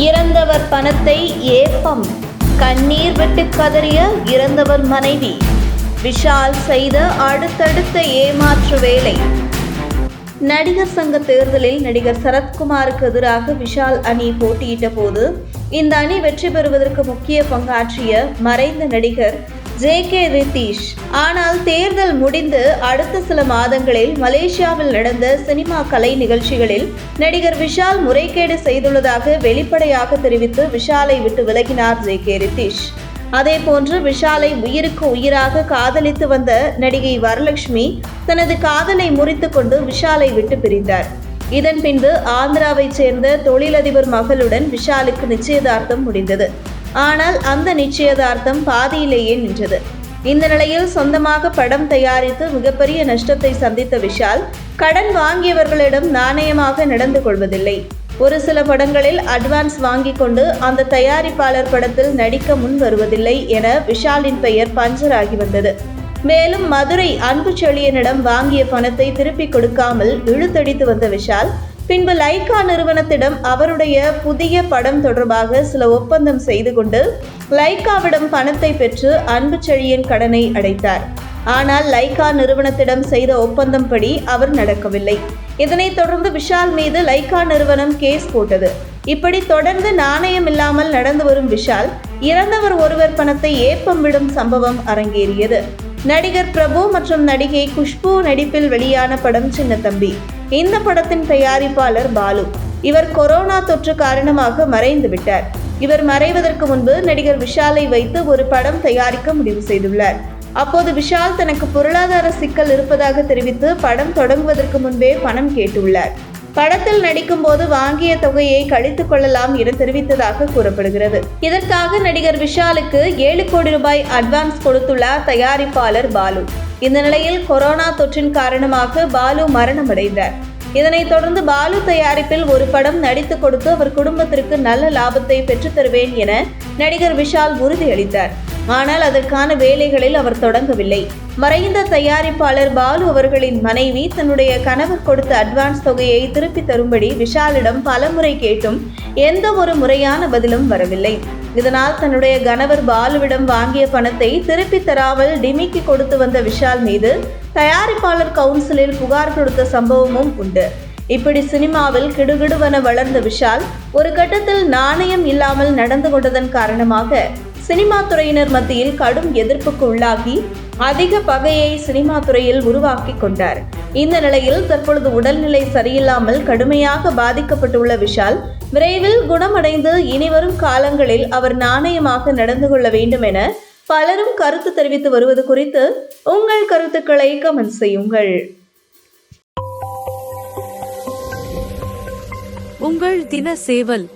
இறந்தவர் பணத்தை ஏப்பம். கண்ணீர் விட்டு கதறிய இறந்தவர் மனைவி. விஷால் செய்த அடுத்தடுத்த ஏமாற்று வேலை. நடிகர் சங்க தேர்தலில் நடிகர் சரத்குமாருக்கு எதிராக விஷால் அணி போட்டியிட்ட போது இந்த அணி வெற்றி பெறுவதற்கு முக்கிய பங்காற்றிய மறைந்த நடிகர் ஜே கே ரிதீஷ் ஆனால் தேர்தல் முடிந்து அடுத்த சில மாதங்களில் மலேசியாவில் நடந்த சினிமா கலை நிகழ்ச்சிகளில் நடிகர் விஷால் முறைகேடு செய்துள்ளதாக வெளிப்படையாக தெரிவித்து விஷாலை விட்டு விலகினார் ஜே கே ரிதீஷ் அதே போன்று விஷாலை உயிருக்கு உயிராக காதலித்து வந்த நடிகை வரலட்சுமி தனது காதலை முறித்து கொண்டு விஷாலை விட்டு பிரிந்தார். இதன் பின்பு ஆந்திராவைச் சேர்ந்த தொழிலதிபர் மகளுடன் விஷாலுக்கு நிச்சயதார்த்தம் முடிந்தது. ஆனால் அந்த நிச்சயதார்த்தம் பாதியிலேயே நின்றது. இந்த நிலையில் சொந்தமாக படம் தயாரித்து மிகப்பெரிய நஷ்டத்தை சந்தித்த விஷால் கடன் வாங்கியவர்களிடம் நாணயமாக நடந்து கொள்வதில்லை. ஒரு சில படங்களில் அட்வான்ஸ் வாங்கி கொண்டு அந்த தயாரிப்பாளர் படத்தில் நடிக்க முன் வருவதில்லை என விஷாலின் பெயர் பஞ்சர் ஆகி வந்தது. மேலும் மதுரை அன்பு செழியனிடம் வாங்கிய பணத்தை திருப்பிக் கொடுக்காமல் இழுத்தடித்து வந்த விஷால் பின்பு லைகா நிறுவனத்திடம் அவருடைய புதிய படம் தொடர்பாக சில ஒப்பந்தம் செய்து கொண்டு லைகாவிடம் பணத்தை பெற்று அன்பு செழியின் கடனை அடைத்தார். ஆனால் லைகா நிறுவனத்திடம் செய்த ஒப்பந்தம் படி அவர் நடக்கவில்லை. இதனைத் தொடர்ந்து விஷால் மீது லைகா நிறுவனம் கேஸ் போட்டது. இப்படி தொடர்ந்து நாணயம் இல்லாமல் நடந்து வரும் விஷால் இறந்தவர் ஒருவர் பணத்தை ஏப்பம் விடும் சம்பவம் அரங்கேறியது. நடிகர் பிரபு மற்றும் நடிகை குஷ்பு நடிப்பில் வெளியான படம் சின்ன தம்பி. இந்த படத்தின் தயாரிப்பாளர் பாலு. இவர் கொரோனா தொற்று காரணமாக மறைந்து விட்டார். இவர் மறைவதற்கு முன்பு நடிகர் விஷாலை வைத்து ஒரு படம் தயாரிக்க முடிவு செய்துள்ளார். அப்போது விஷால் தனக்கு பொருளாதார சிக்கல் இருப்பதாக தெரிவித்து படம் தொடங்குவதற்கு முன்பே பணம் கேட்டுள்ளார். படத்தில் நடிக்கும் போது வாங்கிய தொகையை கழித்துக் கொள்ளலாம் என தெரிவித்ததாக கூறப்படுகிறது. இதற்காக நடிகர் விஷாலுக்கு ஏழு கோடி ரூபாய் அட்வான்ஸ் கொடுத்துள்ளார் தயாரிப்பாளர் பாலு. இந்த நிலையில் கொரோனா தொற்றின் காரணமாக பாலு மரணமடைந்தார். இதனைத் தொடர்ந்து பாலு தயாரிப்பில் ஒரு படம் நடித்து கொடுத்து அவர் குடும்பத்திற்கு நல்ல லாபத்தை பெற்றுத்தருவேன் என நடிகர் விஷால் உறுதியளித்தார். ஆனால் அதற்கான வேலைகளில் அவர் தொடங்கவில்லை. மறைந்த தயாரிப்பாளர் பாலு அவர்களின் மனைவி தன்னுடைய கணவர் கொடுத்த அட்வான்ஸ் தொகையை திருப்பி தரும்படி விஷாலிடம் பலமுறை கேட்டும் எந்த ஒரு முறையான பதிலும் வரவில்லை. இதனால் தன்னுடைய கணவர் பாலுவிடம் வாங்கிய பணத்தை திருப்பி தராமல் டிமிக்கு கொடுத்து வந்த விஷால் மீது தயாரிப்பாளர் கவுன்சிலில் புகார் கொடுத்த சம்பவமும் உண்டு. இப்படி சினிமாவில் கிடுகிடுவென வளர்ந்த விஷால் ஒரு கட்டத்தில் நாணயம் இல்லாமல் நடந்து கொண்டதன் காரணமாக சினிமா துறையினர் மத்தியில் கடும் எதிர்ப்புக்கு உள்ளாகி அதிக பகையை சினிமா துறையில் உருவாக்கி கொண்டார். இந்த நிலையில் தற்பொழுது உடல்நிலை சரியில்லாமல் கடுமையாக பாதிக்கப்பட்டுள்ள விஷால் விரைவில் குணமடைந்து இனிவரும் காலங்களில் அவர் நாணயமாக நடந்து கொள்ள வேண்டும் என பலரும் கருத்து தெரிவித்து வருவது குறித்து உங்கள் கருத்துக்களை கமெண்ட் செய்யுங்கள். உங்கள் தின சேவல்